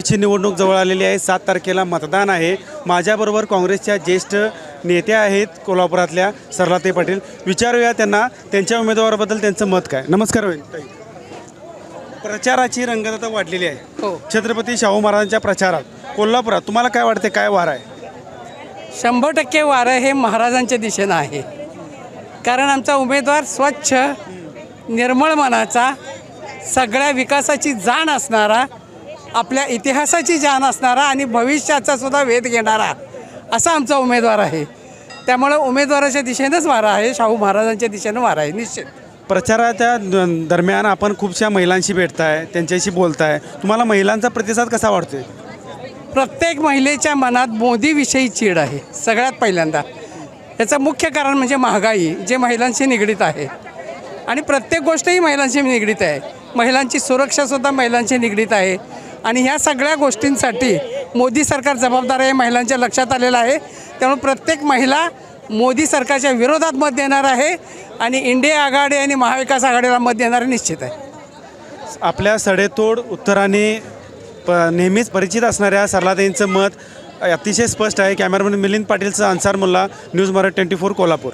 ची निवडणूक जवळ आलेली आहे. सात तारखेला मतदान आहे. माझ्याबरोबर काँग्रेसच्या ज्येष्ठ नेत्या आहेत कोल्हापुरातल्या सरलाते पाटील. विचारूया त्यांना त्यांच्या उमेदवाराबद्दल त्यांचं मत काय? नमस्कार वहिनी, ताई. प्रचाराची रंगत आता वाढलेली आहे. हो. छत्रपती शाहू महाराजांच्या प्रचारात कोल्हापुरात तुम्हाला काय वाटते काय वार आहे? शंभर टक्के वारं हे महाराजांच्या दिशेनं आहे. कारण आमचा उमेदवार स्वच्छ निर्मळ मनाचा सगळ्या विकासाची जाण असणारा आपल्या इतिहासाची जाण असणारा आणि भविष्याचा सुद्धा वेध घेणारा असा आमचा उमेदवार आहे. त्यामुळे उमेदवाराच्या दिशेनंच वारा आहे शाहू महाराजांच्या दिशेनं वारा आहे निश्चित. प्रचाराच्या द- दरम्यान आपण खूपशा महिलांशी भेटताय त्यांच्याशी बोलताय. तुम्हाला महिलांचा प्रतिसाद कसा वाटतोय? प्रत्येक महिलेच्या मनात मोदीविषयी चीड आहे सगळ्यात पहिल्यांदा. याचं मुख्य कारण म्हणजे महागाई जे महिलांशी निगडीत आहे. आणि प्रत्येक गोष्टही महिलांशी निगडीत आहे. महिलांची सुरक्षासुद्धा महिलांशी निगडीत आहे. आणि ह्या सगळ्या गोष्टींसाठी मोदी सरकार जबाबदार आहे महिलांच्या लक्षात आलेलं आहे. त्यामुळे प्रत्येक महिला मोदी सरकारच्या विरोधात मत देणार आहे आणि इंडिया आघाडी आणि महाविकास आघाडीला मत देणारे निश्चित आहे. आपल्या सडेतोड उत्तराने प नेहमीच परिचित असणाऱ्या सरलादेंचं मत अतिशय स्पष्ट आहे. Cameraman Milind पाटीलचा Ansar Mulla news Marathi twenty four Kolhapur.